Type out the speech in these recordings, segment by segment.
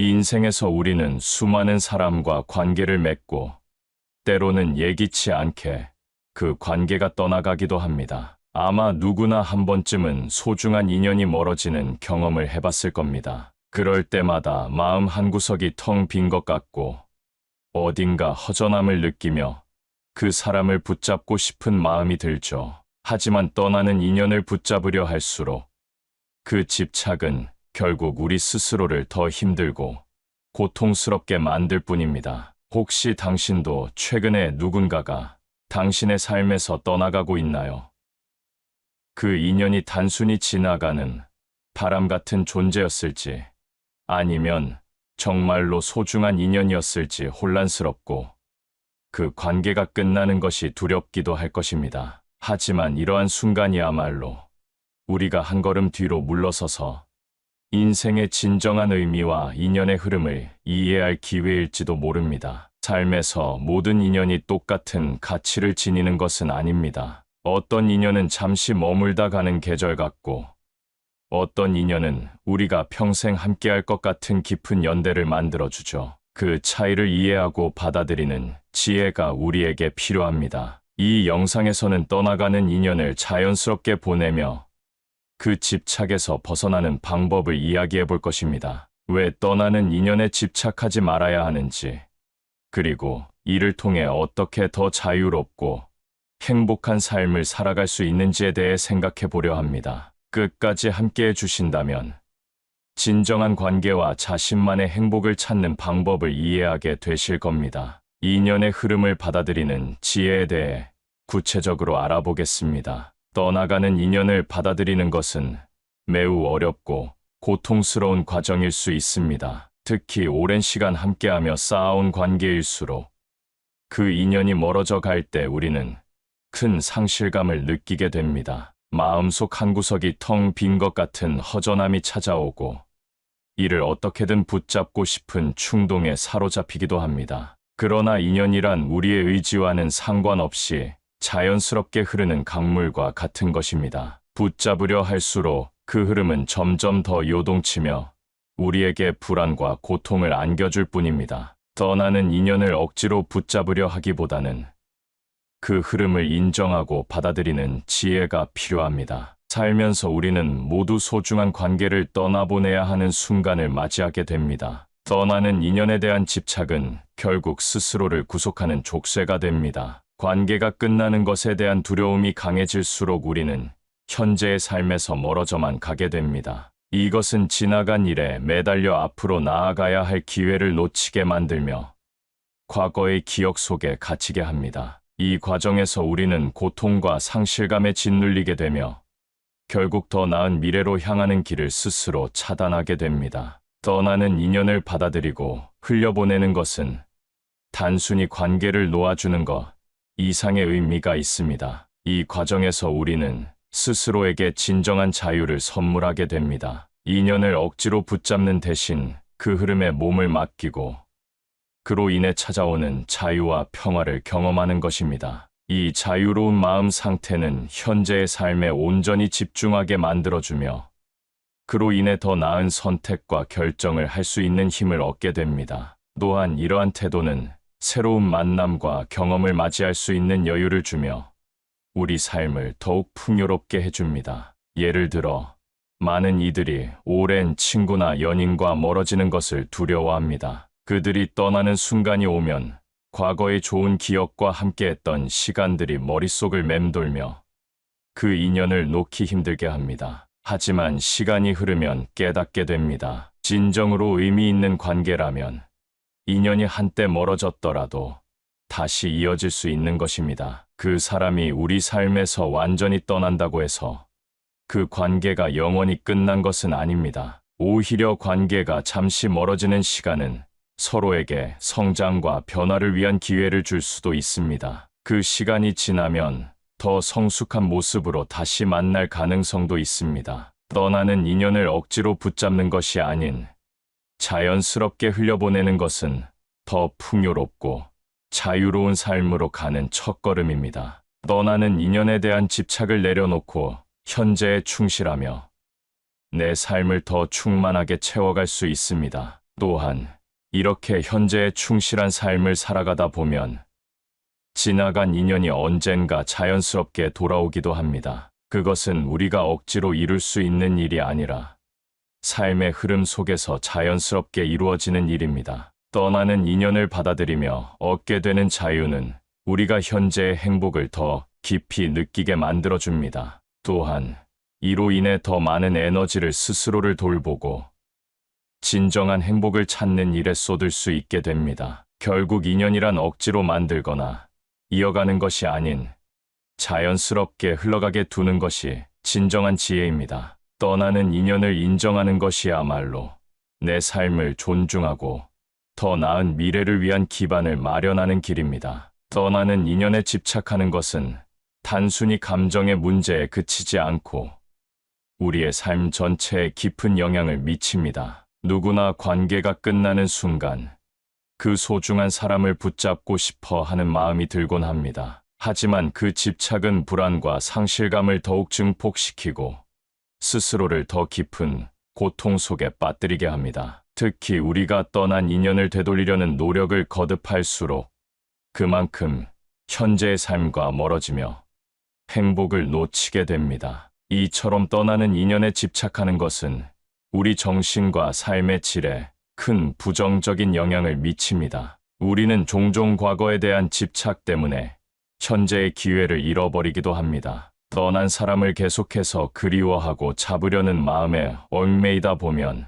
인생에서 우리는 수많은 사람과 관계를 맺고 때로는 예기치 않게 그 관계가 떠나가기도 합니다. 아마 누구나 한 번쯤은 소중한 인연이 멀어지는 경험을 해봤을 겁니다. 그럴 때마다 마음 한구석이 텅 빈 것 같고 어딘가 허전함을 느끼며 그 사람을 붙잡고 싶은 마음이 들죠. 하지만 떠나는 인연을 붙잡으려 할수록 그 집착은 결국 우리 스스로를 더 힘들고 고통스럽게 만들 뿐입니다. 혹시 당신도 최근에 누군가가 당신의 삶에서 떠나가고 있나요? 그 인연이 단순히 지나가는 바람 같은 존재였을지 아니면 정말로 소중한 인연이었을지 혼란스럽고 그 관계가 끝나는 것이 두렵기도 할 것입니다. 하지만 이러한 순간이야말로 우리가 한 걸음 뒤로 물러서서 인생의 진정한 의미와 인연의 흐름을 이해할 기회일지도 모릅니다. 삶에서 모든 인연이 똑같은 가치를 지니는 것은 아닙니다. 어떤 인연은 잠시 머물다 가는 계절 같고, 어떤 인연은 우리가 평생 함께할 것 같은 깊은 연대를 만들어주죠. 그 차이를 이해하고 받아들이는 지혜가 우리에게 필요합니다. 이 영상에서는 떠나가는 인연을 자연스럽게 보내며 그 집착에서 벗어나는 방법을 이야기해 볼 것입니다. 왜 떠나는 인연에 집착하지 말아야 하는지, 그리고 이를 통해 어떻게 더 자유롭고 행복한 삶을 살아갈 수 있는지에 대해 생각해 보려 합니다. 끝까지 함께 해 주신다면 진정한 관계와 자신만의 행복을 찾는 방법을 이해하게 되실 겁니다. 인연의 흐름을 받아들이는 지혜에 대해 구체적으로 알아보겠습니다. 떠나가는 인연을 받아들이는 것은 매우 어렵고 고통스러운 과정일 수 있습니다. 특히 오랜 시간 함께하며 쌓아온 관계일수록 그 인연이 멀어져 갈 때 우리는 큰 상실감을 느끼게 됩니다. 마음속 한구석이 텅 빈 것 같은 허전함이 찾아오고 이를 어떻게든 붙잡고 싶은 충동에 사로잡히기도 합니다. 그러나 인연이란 우리의 의지와는 상관없이 자연스럽게 흐르는 강물과 같은 것입니다. 붙잡으려 할수록 그 흐름은 점점 더 요동치며 우리에게 불안과 고통을 안겨줄 뿐입니다. 떠나는 인연을 억지로 붙잡으려 하기보다는 그 흐름을 인정하고 받아들이는 지혜가 필요합니다. 살면서 우리는 모두 소중한 관계를 떠나보내야 하는 순간을 맞이하게 됩니다. 떠나는 인연에 대한 집착은 결국 스스로를 구속하는 족쇄가 됩니다. 관계가 끝나는 것에 대한 두려움이 강해질수록 우리는 현재의 삶에서 멀어져만 가게 됩니다. 이것은 지나간 일에 매달려 앞으로 나아가야 할 기회를 놓치게 만들며 과거의 기억 속에 갇히게 합니다. 이 과정에서 우리는 고통과 상실감에 짓눌리게 되며 결국 더 나은 미래로 향하는 길을 스스로 차단하게 됩니다. 떠나는 인연을 받아들이고 흘려보내는 것은 단순히 관계를 놓아주는 것 이상의 의미가 있습니다. 이 과정에서 우리는 스스로에게 진정한 자유를 선물하게 됩니다. 인연을 억지로 붙잡는 대신 그 흐름에 몸을 맡기고 그로 인해 찾아오는 자유와 평화를 경험하는 것입니다. 이 자유로운 마음 상태는 현재의 삶에 온전히 집중하게 만들어주며 그로 인해 더 나은 선택과 결정을 할 수 있는 힘을 얻게 됩니다. 또한 이러한 태도는 새로운 만남과 경험을 맞이할 수 있는 여유를 주며 우리 삶을 더욱 풍요롭게 해줍니다. 예를 들어, 많은 이들이 오랜 친구나 연인과 멀어지는 것을 두려워합니다. 그들이 떠나는 순간이 오면 과거의 좋은 기억과 함께했던 시간들이 머릿속을 맴돌며 그 인연을 놓기 힘들게 합니다. 하지만 시간이 흐르면 깨닫게 됩니다. 진정으로 의미 있는 관계라면 인연이 한때 멀어졌더라도 다시 이어질 수 있는 것입니다. 그 사람이 우리 삶에서 완전히 떠난다고 해서 그 관계가 영원히 끝난 것은 아닙니다. 오히려 관계가 잠시 멀어지는 시간은 서로에게 성장과 변화를 위한 기회를 줄 수도 있습니다. 그 시간이 지나면 더 성숙한 모습으로 다시 만날 가능성도 있습니다. 떠나는 인연을 억지로 붙잡는 것이 아닌 자연스럽게 흘려보내는 것은 더 풍요롭고 자유로운 삶으로 가는 첫걸음입니다. 떠나는 인연에 대한 집착을 내려놓고 현재에 충실하며 내 삶을 더 충만하게 채워갈 수 있습니다. 또한 이렇게 현재에 충실한 삶을 살아가다 보면 지나간 인연이 언젠가 자연스럽게 돌아오기도 합니다. 그것은 우리가 억지로 이룰 수 있는 일이 아니라 삶의 흐름 속에서 자연스럽게 이루어지는 일입니다. 떠나는 인연을 받아들이며 얻게 되는 자유는 우리가 현재의 행복을 더 깊이 느끼게 만들어줍니다. 또한 이로 인해 더 많은 에너지를 스스로를 돌보고 진정한 행복을 찾는 일에 쏟을 수 있게 됩니다. 결국 인연이란 억지로 만들거나 이어가는 것이 아닌 자연스럽게 흘러가게 두는 것이 진정한 지혜입니다. 떠나는 인연을 인정하는 것이야말로 내 삶을 존중하고 더 나은 미래를 위한 기반을 마련하는 길입니다. 떠나는 인연에 집착하는 것은 단순히 감정의 문제에 그치지 않고 우리의 삶 전체에 깊은 영향을 미칩니다. 누구나 관계가 끝나는 순간 그 소중한 사람을 붙잡고 싶어 하는 마음이 들곤 합니다. 하지만 그 집착은 불안과 상실감을 더욱 증폭시키고 스스로를 더 깊은 고통 속에 빠뜨리게 합니다. 특히 우리가 떠난 인연을 되돌리려는 노력을 거듭할수록 그만큼 현재의 삶과 멀어지며 행복을 놓치게 됩니다. 이처럼 떠나는 인연에 집착하는 것은 우리 정신과 삶의 질에 큰 부정적인 영향을 미칩니다. 우리는 종종 과거에 대한 집착 때문에 현재의 기회를 잃어버리기도 합니다. 떠난 사람을 계속해서 그리워하고 잡으려는 마음에 얽매이다 보면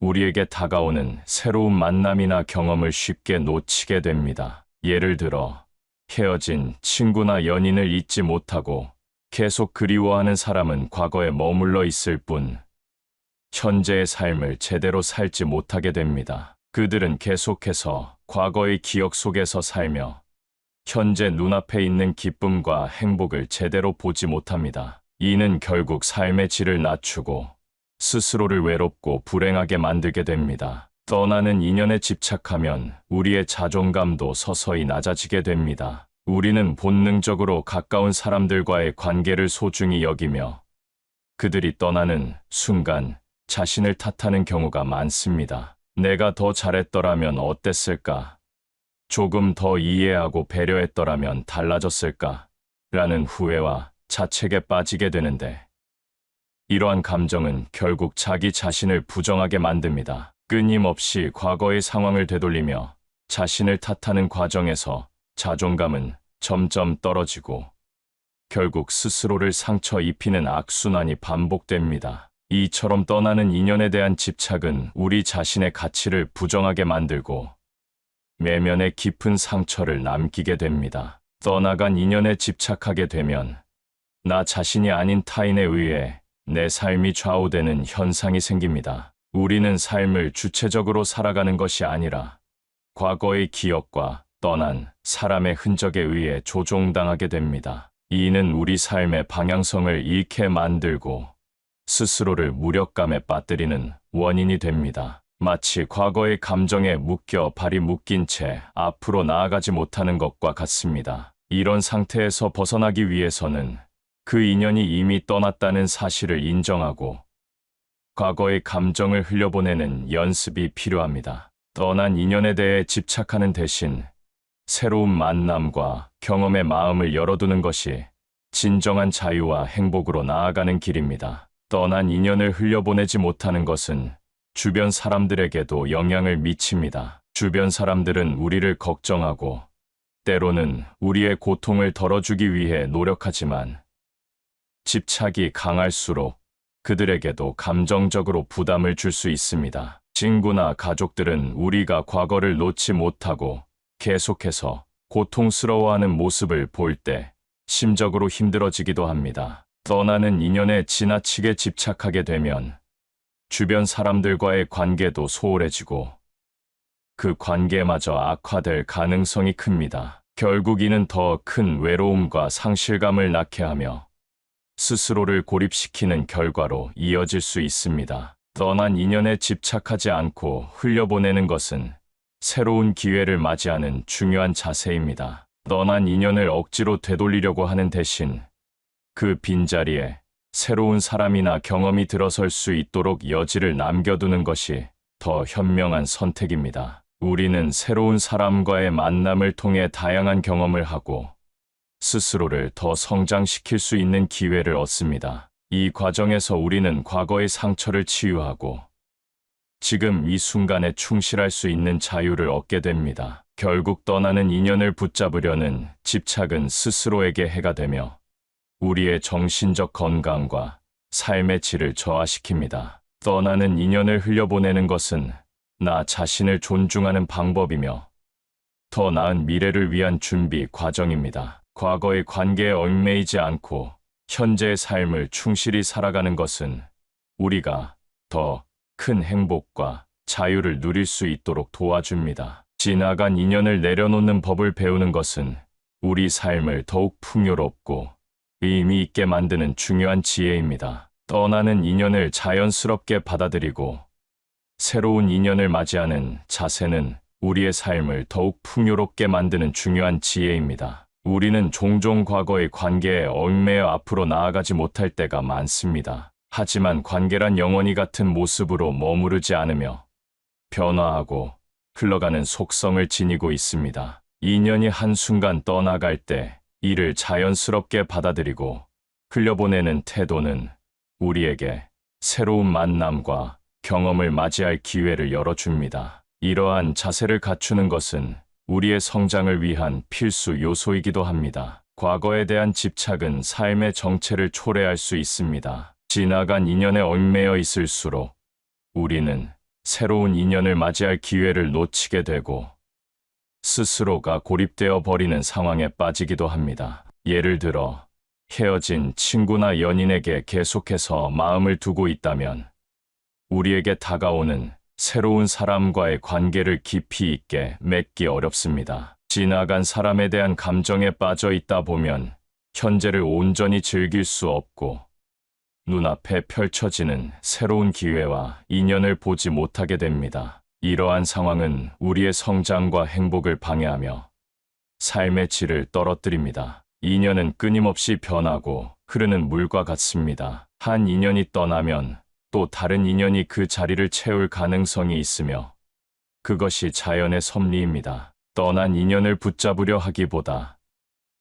우리에게 다가오는 새로운 만남이나 경험을 쉽게 놓치게 됩니다. 예를 들어 헤어진 친구나 연인을 잊지 못하고 계속 그리워하는 사람은 과거에 머물러 있을 뿐 현재의 삶을 제대로 살지 못하게 됩니다. 그들은 계속해서 과거의 기억 속에서 살며 현재 눈앞에 있는 기쁨과 행복을 제대로 보지 못합니다. 이는 결국 삶의 질을 낮추고 스스로를 외롭고 불행하게 만들게 됩니다. 떠나는 인연에 집착하면 우리의 자존감도 서서히 낮아지게 됩니다. 우리는 본능적으로 가까운 사람들과의 관계를 소중히 여기며 그들이 떠나는 순간 자신을 탓하는 경우가 많습니다. 내가 더 잘했더라면 어땠을까? 조금 더 이해하고 배려했더라면 달라졌을까? 라는 후회와 자책에 빠지게 되는데 이러한 감정은 결국 자기 자신을 부정하게 만듭니다. 끊임없이 과거의 상황을 되돌리며 자신을 탓하는 과정에서 자존감은 점점 떨어지고 결국 스스로를 상처 입히는 악순환이 반복됩니다. 이처럼 떠나는 인연에 대한 집착은 우리 자신의 가치를 부정하게 만들고 내면에 깊은 상처를 남기게 됩니다. 떠나간 인연에 집착하게 되면 나 자신이 아닌 타인에 의해 내 삶이 좌우되는 현상이 생깁니다. 우리는 삶을 주체적으로 살아가는 것이 아니라 과거의 기억과 떠난 사람의 흔적에 의해 조종당하게 됩니다. 이는 우리 삶의 방향성을 잃게 만들고 스스로를 무력감에 빠뜨리는 원인이 됩니다. 마치 과거의 감정에 묶여 발이 묶인 채 앞으로 나아가지 못하는 것과 같습니다. 이런 상태에서 벗어나기 위해서는 그 인연이 이미 떠났다는 사실을 인정하고 과거의 감정을 흘려보내는 연습이 필요합니다. 떠난 인연에 대해 집착하는 대신 새로운 만남과 경험의 마음을 열어두는 것이 진정한 자유와 행복으로 나아가는 길입니다. 떠난 인연을 흘려보내지 못하는 것은 주변 사람들에게도 영향을 미칩니다. 주변 사람들은 우리를 걱정하고 때로는 우리의 고통을 덜어주기 위해 노력하지만 집착이 강할수록 그들에게도 감정적으로 부담을 줄 수 있습니다. 친구나 가족들은 우리가 과거를 놓지 못하고 계속해서 고통스러워하는 모습을 볼 때 심적으로 힘들어지기도 합니다. 떠나는 인연에 지나치게 집착하게 되면 주변 사람들과의 관계도 소홀해지고 그 관계마저 악화될 가능성이 큽니다. 결국 이는 더 큰 외로움과 상실감을 낳게 하며 스스로를 고립시키는 결과로 이어질 수 있습니다. 떠난 인연에 집착하지 않고 흘려보내는 것은 새로운 기회를 맞이하는 중요한 자세입니다. 떠난 인연을 억지로 되돌리려고 하는 대신 그 빈자리에 새로운 사람이나 경험이 들어설 수 있도록 여지를 남겨두는 것이 더 현명한 선택입니다. 우리는 새로운 사람과의 만남을 통해 다양한 경험을 하고 스스로를 더 성장시킬 수 있는 기회를 얻습니다. 이 과정에서 우리는 과거의 상처를 치유하고 지금 이 순간에 충실할 수 있는 자유를 얻게 됩니다. 결국 떠나는 인연을 붙잡으려는 집착은 스스로에게 해가 되며 우리의 정신적 건강과 삶의 질을 저하시킵니다. 떠나는 인연을 흘려보내는 것은 나 자신을 존중하는 방법이며 더 나은 미래를 위한 준비 과정입니다. 과거의 관계에 얽매이지 않고 현재의 삶을 충실히 살아가는 것은 우리가 더 큰 행복과 자유를 누릴 수 있도록 도와줍니다. 지나간 인연을 내려놓는 법을 배우는 것은 우리 삶을 더욱 풍요롭고 의미 있게 만드는 중요한 지혜입니다. 떠나는 인연을 자연스럽게 받아들이고 새로운 인연을 맞이하는 자세는 우리의 삶을 더욱 풍요롭게 만드는 중요한 지혜입니다. 우리는 종종 과거의 관계에 얽매여 앞으로 나아가지 못할 때가 많습니다. 하지만 관계란 영원히 같은 모습으로 머무르지 않으며 변화하고 흘러가는 속성을 지니고 있습니다. 인연이 한순간 떠나갈 때 이를 자연스럽게 받아들이고 흘려보내는 태도는 우리에게 새로운 만남과 경험을 맞이할 기회를 열어줍니다. 이러한 자세를 갖추는 것은 우리의 성장을 위한 필수 요소이기도 합니다. 과거에 대한 집착은 삶의 정체를 초래할 수 있습니다. 지나간 인연에 얽매여 있을수록 우리는 새로운 인연을 맞이할 기회를 놓치게 되고 스스로가 고립되어 버리는 상황에 빠지기도 합니다. 예를 들어 헤어진 친구나 연인에게 계속해서 마음을 두고 있다면 우리에게 다가오는 새로운 사람과의 관계를 깊이 있게 맺기 어렵습니다. 지나간 사람에 대한 감정에 빠져 있다 보면 현재를 온전히 즐길 수 없고 눈앞에 펼쳐지는 새로운 기회와 인연을 보지 못하게 됩니다. 이러한 상황은 우리의 성장과 행복을 방해하며 삶의 질을 떨어뜨립니다. 인연은 끊임없이 변하고 흐르는 물과 같습니다. 한 인연이 떠나면 또 다른 인연이 그 자리를 채울 가능성이 있으며 그것이 자연의 섭리입니다. 떠난 인연을 붙잡으려 하기보다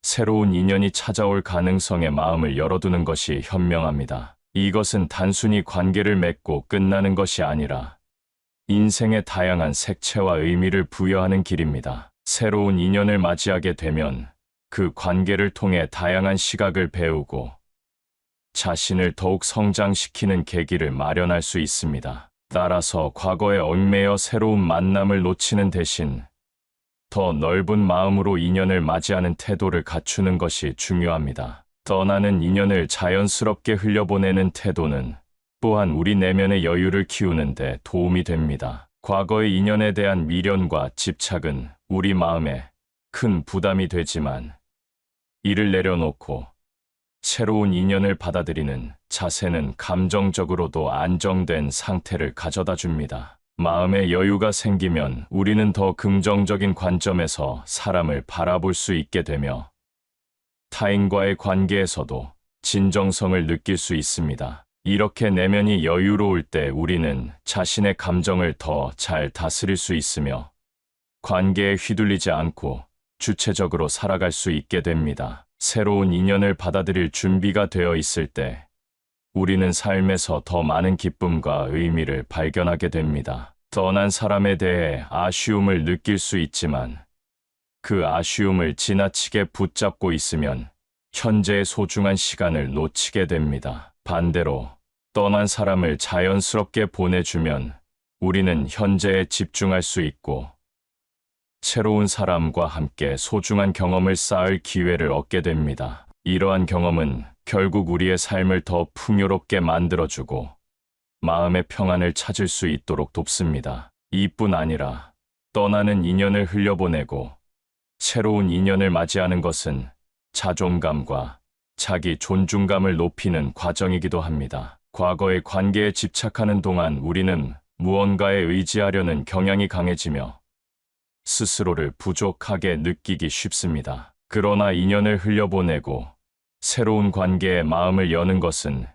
새로운 인연이 찾아올 가능성에 마음을 열어두는 것이 현명합니다. 이것은 단순히 관계를 맺고 끝나는 것이 아니라 인생의 다양한 색채와 의미를 부여하는 길입니다. 새로운 인연을 맞이하게 되면 그 관계를 통해 다양한 시각을 배우고 자신을 더욱 성장시키는 계기를 마련할 수 있습니다. 따라서 과거에 얽매여 새로운 만남을 놓치는 대신 더 넓은 마음으로 인연을 맞이하는 태도를 갖추는 것이 중요합니다. 떠나는 인연을 자연스럽게 흘려보내는 태도는 또한 우리 내면의 여유를 키우는데 도움이 됩니다. 과거의 인연에 대한 미련과 집착은 우리 마음에 큰 부담이 되지만 이를 내려놓고 새로운 인연을 받아들이는 자세는 감정적으로도 안정된 상태를 가져다 줍니다. 마음의 여유가 생기면 우리는 더 긍정적인 관점에서 사람을 바라볼 수 있게 되며 타인과의 관계에서도 진정성을 느낄 수 있습니다. 이렇게 내면이 여유로울 때 우리는 자신의 감정을 더 잘 다스릴 수 있으며 관계에 휘둘리지 않고 주체적으로 살아갈 수 있게 됩니다. 새로운 인연을 받아들일 준비가 되어 있을 때 우리는 삶에서 더 많은 기쁨과 의미를 발견하게 됩니다. 떠난 사람에 대해 아쉬움을 느낄 수 있지만 그 아쉬움을 지나치게 붙잡고 있으면 현재의 소중한 시간을 놓치게 됩니다. 반대로 떠난 사람을 자연스럽게 보내주면 우리는 현재에 집중할 수 있고 새로운 사람과 함께 소중한 경험을 쌓을 기회를 얻게 됩니다. 이러한 경험은 결국 우리의 삶을 더 풍요롭게 만들어주고 마음의 평안을 찾을 수 있도록 돕습니다. 이뿐 아니라 떠나는 인연을 흘려보내고 새로운 인연을 맞이하는 것은 자존감과 자기 존중감을 높이는 과정이기도 합니다. 과거의 관계에 집착하는 동안 우리는 무언가에 의지하려는 경향이 강해지며 스스로를 부족하게 느끼기 쉽습니다. 그러나 인연을 흘려보내고 새로운 관계에 마음을 여는 것은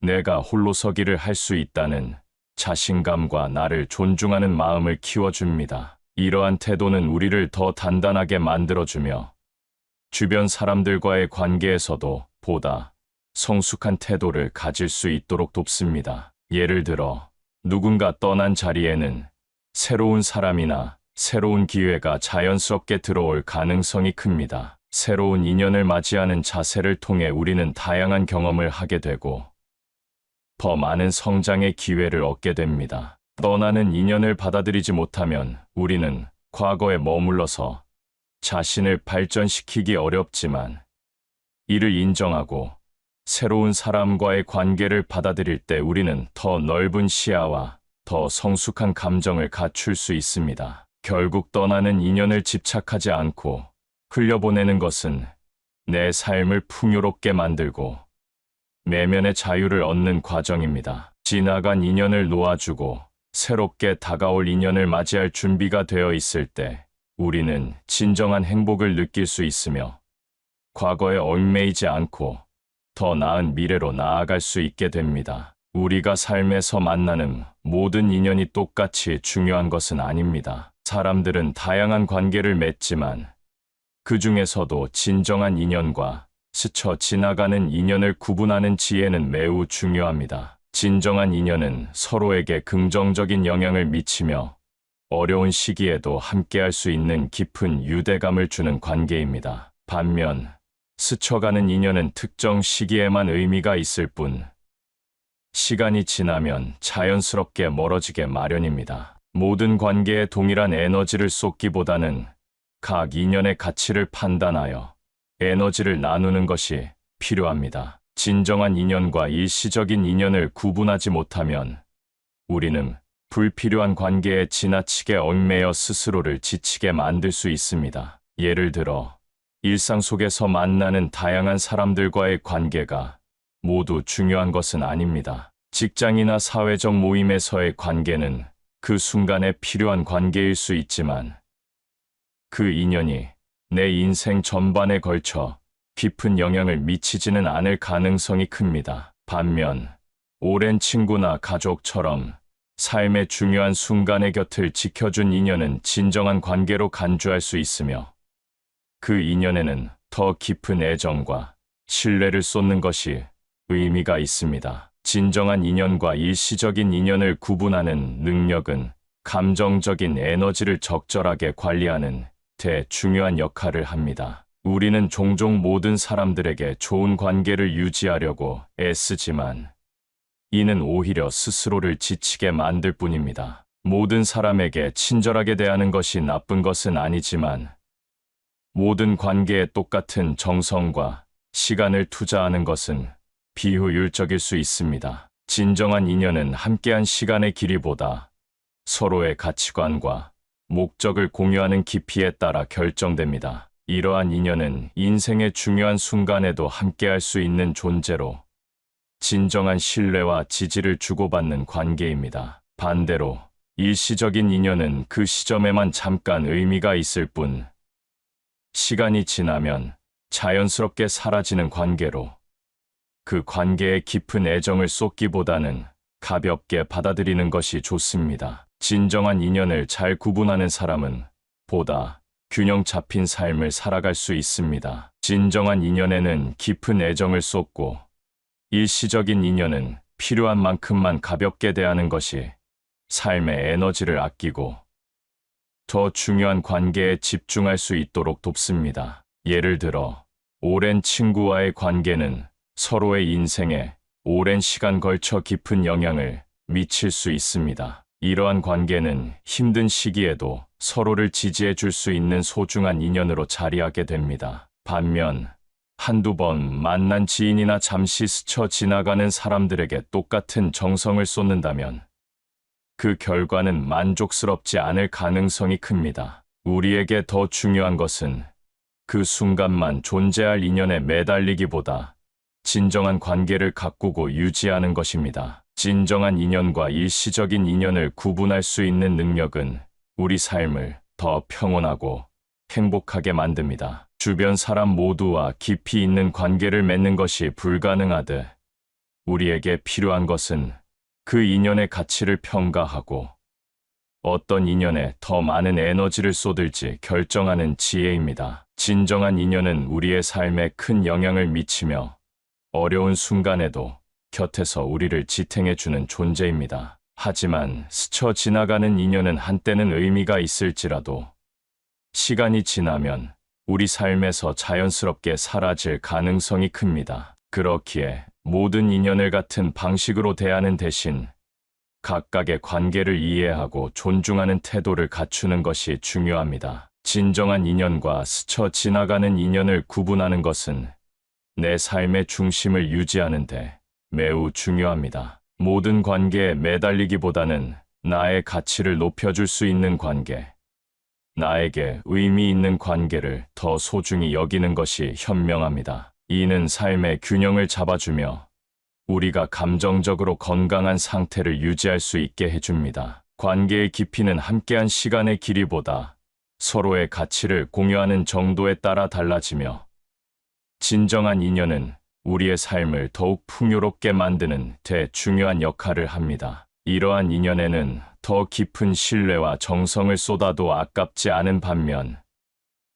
내가 홀로 서기를 할 수 있다는 자신감과 나를 존중하는 마음을 키워줍니다. 이러한 태도는 우리를 더 단단하게 만들어주며 주변 사람들과의 관계에서도 보다 성숙한 태도를 가질 수 있도록 돕습니다. 예를 들어, 누군가 떠난 자리에는 새로운 사람이나 새로운 기회가 자연스럽게 들어올 가능성이 큽니다. 새로운 인연을 맞이하는 자세를 통해 우리는 다양한 경험을 하게 되고 더 많은 성장의 기회를 얻게 됩니다. 떠나는 인연을 받아들이지 못하면 우리는 과거에 머물러서 자신을 발전시키기 어렵지만 이를 인정하고 새로운 사람과의 관계를 받아들일 때 우리는 더 넓은 시야와 더 성숙한 감정을 갖출 수 있습니다. 결국 떠나는 인연을 집착하지 않고 흘려보내는 것은 내 삶을 풍요롭게 만들고 내면의 자유를 얻는 과정입니다. 지나간 인연을 놓아주고 새롭게 다가올 인연을 맞이할 준비가 되어 있을 때 우리는 진정한 행복을 느낄 수 있으며 과거에 얽매이지 않고 더 나은 미래로 나아갈 수 있게 됩니다. 우리가 삶에서 만나는 모든 인연이 똑같이 중요한 것은 아닙니다. 사람들은 다양한 관계를 맺지만 그 중에서도 진정한 인연과 스쳐 지나가는 인연을 구분하는 지혜는 매우 중요합니다. 진정한 인연은 서로에게 긍정적인 영향을 미치며 어려운 시기에도 함께할 수 있는 깊은 유대감을 주는 관계입니다. 반면 스쳐가는 인연은 특정 시기에만 의미가 있을 뿐 시간이 지나면 자연스럽게 멀어지게 마련입니다. 모든 관계에 동일한 에너지를 쏟기보다는 각 인연의 가치를 판단하여 에너지를 나누는 것이 필요합니다. 진정한 인연과 일시적인 인연을 구분하지 못하면 우리는 불필요한 관계에 지나치게 얽매여 스스로를 지치게 만들 수 있습니다. 예를 들어, 일상 속에서 만나는 다양한 사람들과의 관계가 모두 중요한 것은 아닙니다. 직장이나 사회적 모임에서의 관계는 그 순간에 필요한 관계일 수 있지만 그 인연이 내 인생 전반에 걸쳐 깊은 영향을 미치지는 않을 가능성이 큽니다. 반면 오랜 친구나 가족처럼 삶의 중요한 순간의 곁을 지켜준 인연은 진정한 관계로 간주할 수 있으며 그 인연에는 더 깊은 애정과 신뢰를 쏟는 것이 의미가 있습니다. 진정한 인연과 일시적인 인연을 구분하는 능력은 감정적인 에너지를 적절하게 관리하는 대중요한 역할을 합니다. 우리는 종종 모든 사람들에게 좋은 관계를 유지하려고 애쓰지만 이는 오히려 스스로를 지치게 만들 뿐입니다. 모든 사람에게 친절하게 대하는 것이 나쁜 것은 아니지만 모든 관계에 똑같은 정성과 시간을 투자하는 것은 비효율적일 수 있습니다. 진정한 인연은 함께한 시간의 길이보다 서로의 가치관과 목적을 공유하는 깊이에 따라 결정됩니다. 이러한 인연은 인생의 중요한 순간에도 함께할 수 있는 존재로 진정한 신뢰와 지지를 주고받는 관계입니다. 반대로 일시적인 인연은 그 시점에만 잠깐 의미가 있을 뿐 시간이 지나면 자연스럽게 사라지는 관계로 그 관계에 깊은 애정을 쏟기보다는 가볍게 받아들이는 것이 좋습니다. 진정한 인연을 잘 구분하는 사람은 보다 균형 잡힌 삶을 살아갈 수 있습니다. 진정한 인연에는 깊은 애정을 쏟고 일시적인 인연은 필요한 만큼만 가볍게 대하는 것이 삶의 에너지를 아끼고 더 중요한 관계에 집중할 수 있도록 돕습니다. 예를 들어, 오랜 친구와의 관계는 서로의 인생에 오랜 시간 걸쳐 깊은 영향을 미칠 수 있습니다. 이러한 관계는 힘든 시기에도 서로를 지지해 줄 수 있는 소중한 인연으로 자리하게 됩니다. 반면, 한두 번 만난 지인이나 잠시 스쳐 지나가는 사람들에게 똑같은 정성을 쏟는다면 그 결과는 만족스럽지 않을 가능성이 큽니다. 우리에게 더 중요한 것은 그 순간만 존재할 인연에 매달리기보다 진정한 관계를 가꾸고 유지하는 것입니다. 진정한 인연과 일시적인 인연을 구분할 수 있는 능력은 우리 삶을 더 평온하고 행복하게 만듭니다. 주변 사람 모두와 깊이 있는 관계를 맺는 것이 불가능하듯 우리에게 필요한 것은 그 인연의 가치를 평가하고 어떤 인연에 더 많은 에너지를 쏟을지 결정하는 지혜입니다. 진정한 인연은 우리의 삶에 큰 영향을 미치며 어려운 순간에도 곁에서 우리를 지탱해주는 존재입니다. 하지만 스쳐 지나가는 인연은 한때는 의미가 있을지라도 시간이 지나면 우리 삶에서 자연스럽게 사라질 가능성이 큽니다. 그렇기에 모든 인연을 같은 방식으로 대하는 대신 각각의 관계를 이해하고 존중하는 태도를 갖추는 것이 중요합니다. 진정한 인연과 스쳐 지나가는 인연을 구분하는 것은 내 삶의 중심을 유지하는데 매우 중요합니다. 모든 관계에 매달리기보다는 나의 가치를 높여줄 수 있는 관계, 나에게 의미 있는 관계를 더 소중히 여기는 것이 현명합니다. 이는 삶의 균형을 잡아주며 우리가 감정적으로 건강한 상태를 유지할 수 있게 해줍니다. 관계의 깊이는 함께한 시간의 길이보다 서로의 가치를 공유하는 정도에 따라 달라지며 진정한 인연은 우리의 삶을 더욱 풍요롭게 만드는 대 중요한 역할을 합니다. 이러한 인연에는 더 깊은 신뢰와 정성을 쏟아도 아깝지 않은 반면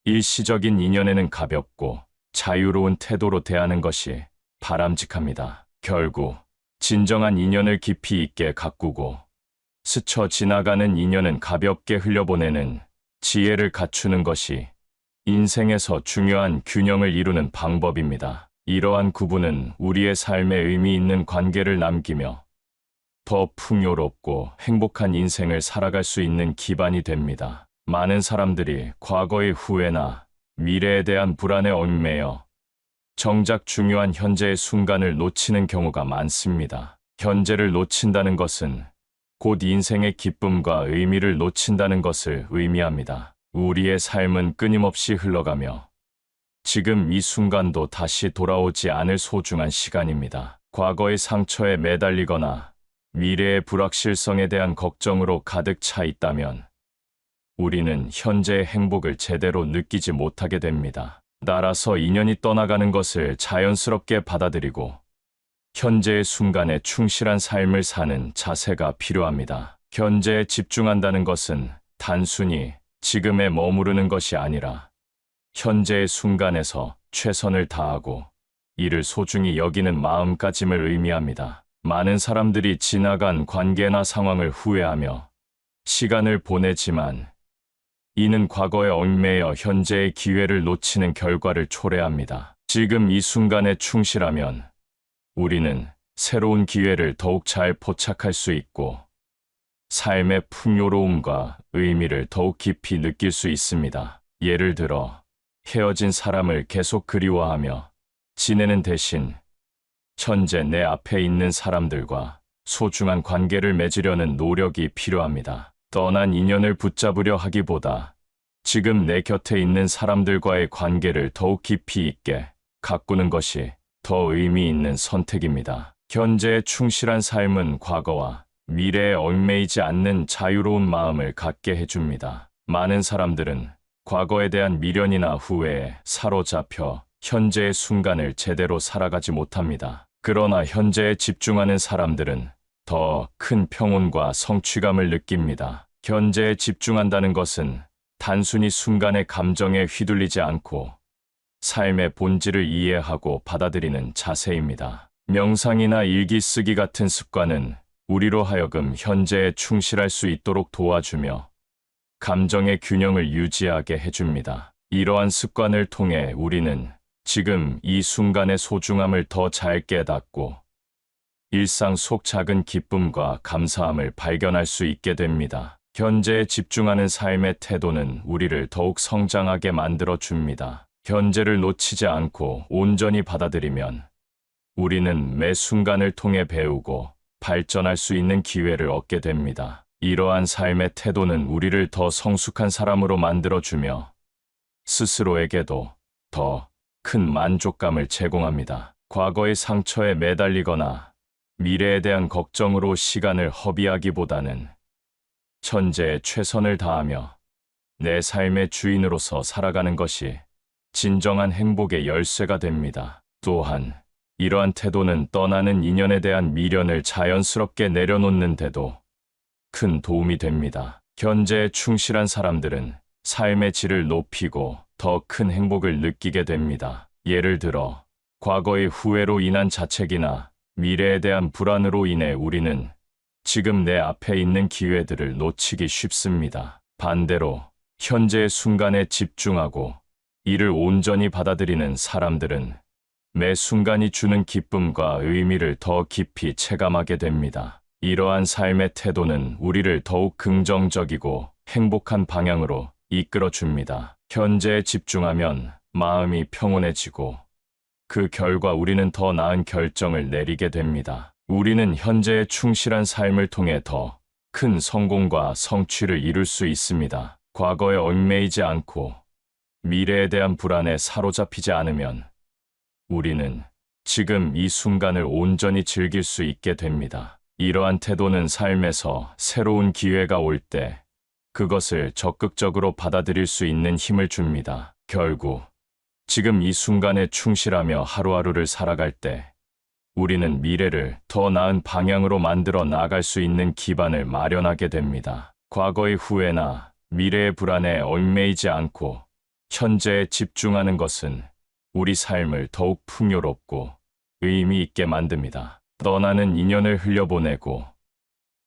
일시적인 인연에는 가볍고 자유로운 태도로 대하는 것이 바람직합니다. 결국 진정한 인연을 깊이 있게 가꾸고 스쳐 지나가는 인연은 가볍게 흘려보내는 지혜를 갖추는 것이 인생에서 중요한 균형을 이루는 방법입니다. 이러한 구분은 우리의 삶에 의미 있는 관계를 남기며 더 풍요롭고 행복한 인생을 살아갈 수 있는 기반이 됩니다. 많은 사람들이 과거의 후회나 미래에 대한 불안에 얽매여 정작 중요한 현재의 순간을 놓치는 경우가 많습니다. 현재를 놓친다는 것은 곧 인생의 기쁨과 의미를 놓친다는 것을 의미합니다. 우리의 삶은 끊임없이 흘러가며 지금 이 순간도 다시 돌아오지 않을 소중한 시간입니다. 과거의 상처에 매달리거나 미래의 불확실성에 대한 걱정으로 가득 차 있다면 우리는 현재의 행복을 제대로 느끼지 못하게 됩니다. 따라서 인연이 떠나가는 것을 자연스럽게 받아들이고 현재의 순간에 충실한 삶을 사는 자세가 필요합니다. 현재에 집중한다는 것은 단순히 지금에 머무르는 것이 아니라 현재의 순간에서 최선을 다하고 이를 소중히 여기는 마음가짐을 의미합니다. 많은 사람들이 지나간 관계나 상황을 후회하며 시간을 보내지만 이는 과거에 얽매여 현재의 기회를 놓치는 결과를 초래합니다. 지금 이 순간에 충실하면 우리는 새로운 기회를 더욱 잘 포착할 수 있고 삶의 풍요로움과 의미를 더욱 깊이 느낄 수 있습니다. 예를 들어 헤어진 사람을 계속 그리워하며 지내는 대신 현재 내 앞에 있는 사람들과 소중한 관계를 맺으려는 노력이 필요합니다. 떠난 인연을 붙잡으려 하기보다 지금 내 곁에 있는 사람들과의 관계를 더욱 깊이 있게 가꾸는 것이 더 의미 있는 선택입니다. 현재에 충실한 삶은 과거와 미래에 얽매이지 않는 자유로운 마음을 갖게 해줍니다. 많은 사람들은 과거에 대한 미련이나 후회에 사로잡혀 현재의 순간을 제대로 살아가지 못합니다. 그러나 현재에 집중하는 사람들은 더 큰 평온과 성취감을 느낍니다. 현재에 집중한다는 것은 단순히 순간의 감정에 휘둘리지 않고 삶의 본질을 이해하고 받아들이는 자세입니다. 명상이나 일기 쓰기 같은 습관은 우리로 하여금 현재에 충실할 수 있도록 도와주며 감정의 균형을 유지하게 해줍니다. 이러한 습관을 통해 우리는 지금 이 순간의 소중함을 더 잘 깨닫고 일상 속 작은 기쁨과 감사함을 발견할 수 있게 됩니다. 현재에 집중하는 삶의 태도는 우리를 더욱 성장하게 만들어 줍니다. 현재를 놓치지 않고 온전히 받아들이면 우리는 매 순간을 통해 배우고 발전할 수 있는 기회를 얻게 됩니다. 이러한 삶의 태도는 우리를 더 성숙한 사람으로 만들어주며 스스로에게도 더 큰 만족감을 제공합니다. 과거의 상처에 매달리거나 미래에 대한 걱정으로 시간을 허비하기보다는 현재에 최선을 다하며 내 삶의 주인으로서 살아가는 것이 진정한 행복의 열쇠가 됩니다. 또한 이러한 태도는 떠나는 인연에 대한 미련을 자연스럽게 내려놓는데도 큰 도움이 됩니다. 현재에 충실한 사람들은 삶의 질을 높이고 더 큰 행복을 느끼게 됩니다. 예를 들어, 과거의 후회로 인한 자책이나 미래에 대한 불안으로 인해 우리는 지금 내 앞에 있는 기회들을 놓치기 쉽습니다. 반대로, 현재의 순간에 집중하고 이를 온전히 받아들이는 사람들은 매 순간이 주는 기쁨과 의미를 더 깊이 체감하게 됩니다. 이러한 삶의 태도는 우리를 더욱 긍정적이고 행복한 방향으로 이끌어 줍니다. 현재에 집중하면 마음이 평온해지고 그 결과 우리는 더 나은 결정을 내리게 됩니다. 우리는 현재에 충실한 삶을 통해 더 큰 성공과 성취를 이룰 수 있습니다. 과거에 얽매이지 않고 미래에 대한 불안에 사로잡히지 않으면 우리는 지금 이 순간을 온전히 즐길 수 있게 됩니다. 이러한 태도는 삶에서 새로운 기회가 올 때 그것을 적극적으로 받아들일 수 있는 힘을 줍니다. 결국 지금 이 순간에 충실하며 하루하루를 살아갈 때 우리는 미래를 더 나은 방향으로 만들어 나갈 수 있는 기반을 마련하게 됩니다. 과거의 후회나 미래의 불안에 얽매이지 않고 현재에 집중하는 것은 우리 삶을 더욱 풍요롭고 의미 있게 만듭니다. 떠나는 인연을 흘려보내고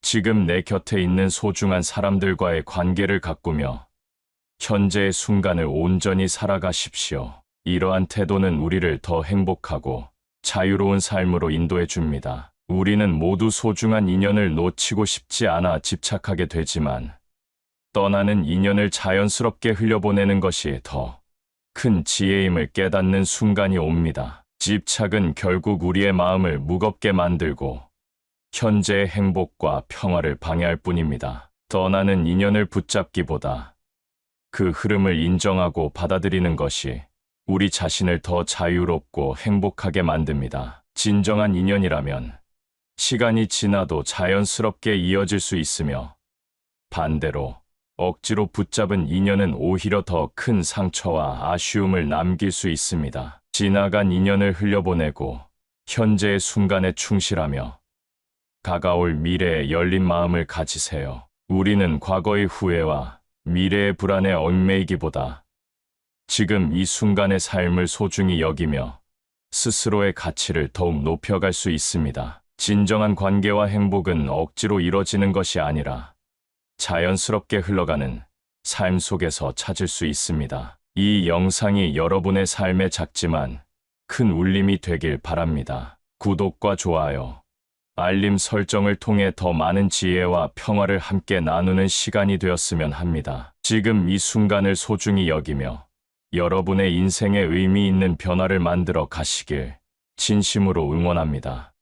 지금 내 곁에 있는 소중한 사람들과의 관계를 가꾸며 현재의 순간을 온전히 살아가십시오. 이러한 태도는 우리를 더 행복하고 자유로운 삶으로 인도해 줍니다. 우리는 모두 소중한 인연을 놓치고 싶지 않아 집착하게 되지만 떠나는 인연을 자연스럽게 흘려보내는 것이 더 큰 지혜임을 깨닫는 순간이 옵니다. 집착은 결국 우리의 마음을 무겁게 만들고 현재의 행복과 평화를 방해할 뿐입니다. 떠나는 인연을 붙잡기보다 그 흐름을 인정하고 받아들이는 것이 우리 자신을 더 자유롭고 행복하게 만듭니다. 진정한 인연이라면 시간이 지나도 자연스럽게 이어질 수 있으며 반대로 억지로 붙잡은 인연은 오히려 더 큰 상처와 아쉬움을 남길 수 있습니다. 지나간 인연을 흘려보내고 현재의 순간에 충실하며 다가올 미래에 열린 마음을 가지세요. 우리는 과거의 후회와 미래의 불안에 얽매이기보다 지금 이 순간의 삶을 소중히 여기며 스스로의 가치를 더욱 높여갈 수 있습니다. 진정한 관계와 행복은 억지로 이뤄지는 것이 아니라 자연스럽게 흘러가는 삶 속에서 찾을 수 있습니다. 이 영상이 여러분의 삶에 작지만 큰 울림이 되길 바랍니다. 구독과 좋아요, 알림 설정을 통해 더 많은 지혜와 평화를 함께 나누는 시간이 되었으면 합니다. 지금 이 순간을 소중히 여기며 여러분의 인생에 의미 있는 변화를 만들어 가시길 진심으로 응원합니다.